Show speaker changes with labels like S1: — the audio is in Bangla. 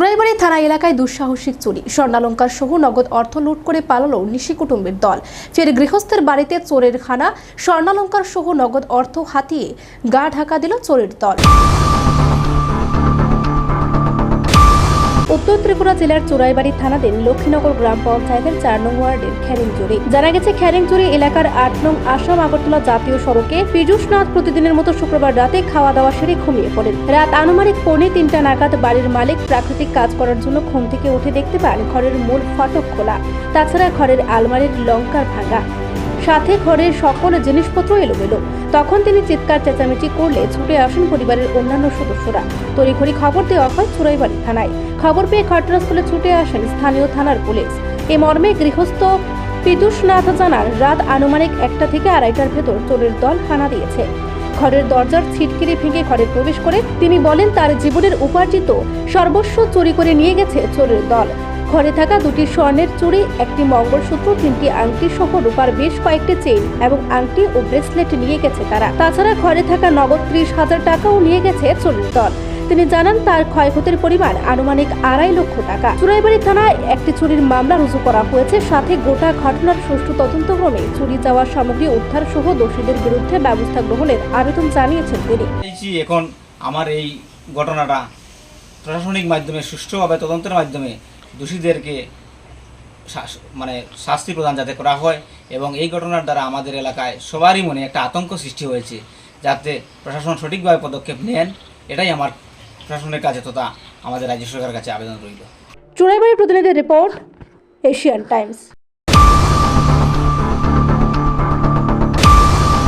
S1: চুরাইবাড়ি থানা এলাকায় দুঃসাহসিক চুরি। স্বর্ণালঙ্কার সহ নগদ অর্থ লুট করে পালালো নিশি কুটুম্বের দল। ফের গৃহস্থের বাড়িতে চোরের খানা, স্বর্ণালঙ্কার সহ নগদ অর্থ হাতিয়ে গা ঢাকা দিল চোরের দল। উত্তর ত্রিপুরা জেলার চোরাইবাড়ি থানাধীন লক্ষ্মীনগর গ্রাম পঞ্চায়েতের চার নং ওয়ার্ডের খ্যারিংচুরি জানা গেছে খ্যারিংচুরি এলাকার আট নং আসাম আগরতলা জাতীয় সড়কে পীযুষনাথ প্রতিদিনের মতো শুক্রবার রাতে খাওয়া দাওয়া সেরে ঘুমিয়ে পড়েন। রাত আনুমানিক পৌনে তিনটা নাগাদ বাড়ির মালিক প্রাকৃতিক কাজ করার জন্য ঘুম থেকে উঠে দেখতে পান ঘরের মূল ফটক খোলা। তাছাড়া ঘরের আলমারির লঙ্কার ভাঙা। সাথে ঘরের সকল জিনিসপত্র এলোমেলো। তখন তিনি চিৎকার, চেঁচামেচি করলে ছুটে আসেন পরিবারের অন্যান্য সদস্যরা। তড়িঘড়ি খবর দেওয়া হয় চুরাইবাড়ি থানায়। খবর পেয়ে ঘটনাস্থলে ছুটে আসেন স্থানীয় থানার পুলিশ। এ মর্মে গৃহস্থ পীযুষনাথ জানার রাত আনুমানিক একটা থেকে আড়াইটার ভেতর চোরের দল হানা দিয়েছে। ঘরের দরজার ছিটকিরি ভেঙে ঘরে প্রবেশ করে তিনি বলেন, তার জীবনের উপার্জিত সর্বস্ব চুরি করে নিয়ে গেছে চোরের দল। ঘরে থাকা দুটি স্বর্ণের চুড়ি, একটি মঙ্গলসূত্র তিনটি আংটি সহ রূপার বেশ কয়েকটি চেইন এবং আংটি ও ব্রেসলেট নিয়ে গেছে তারা। তাছাড়া ঘরে থাকা নগদ ত্রিশ হাজার টাকাও নিয়ে গেছে চোরের দল। তিনি জানান, তার ক্ষয়ক্ষতির পরিমাণ আনুমানিক আড়াই লক্ষ টাকা। চুরাইবাড়ি থানায় একটি চুরির মামলা রুজু করা হয়েছে, সাথে গোটা ঘটনার সুষ্ঠু তদন্ত তদন্তক্রমে চুরি যাওয়া সামগ্রী উদ্ধার সহ দোষীদের বিরুদ্ধে ব্যবস্থা গ্রহণের আবেদন জানিয়েছেন তিনি।
S2: এখন আমার এই ঘটনাটা প্রশাসনিক মাধ্যমে, সুষ্ঠুভাবে তদন্তের মাধ্যমে দোষীদেরকে মানে শাস্তি প্রদান যাতে করা হয় এবং এই ঘটনার দ্বারা আমাদের এলাকায় সবারই মনে একটা আতঙ্ক সৃষ্টি হয়েছে যাতে প্রশাসন সঠিকভাবে পদক্ষেপ নেন, এটাই আমার প্রশাসনের কাছে তথা আমাদের রাজ্য সরকারের কাছে আবেদন রইল।
S1: চুড়াইবাড়ির প্রতিনিধি রিপোর্ট এশিয়ান টাইমস।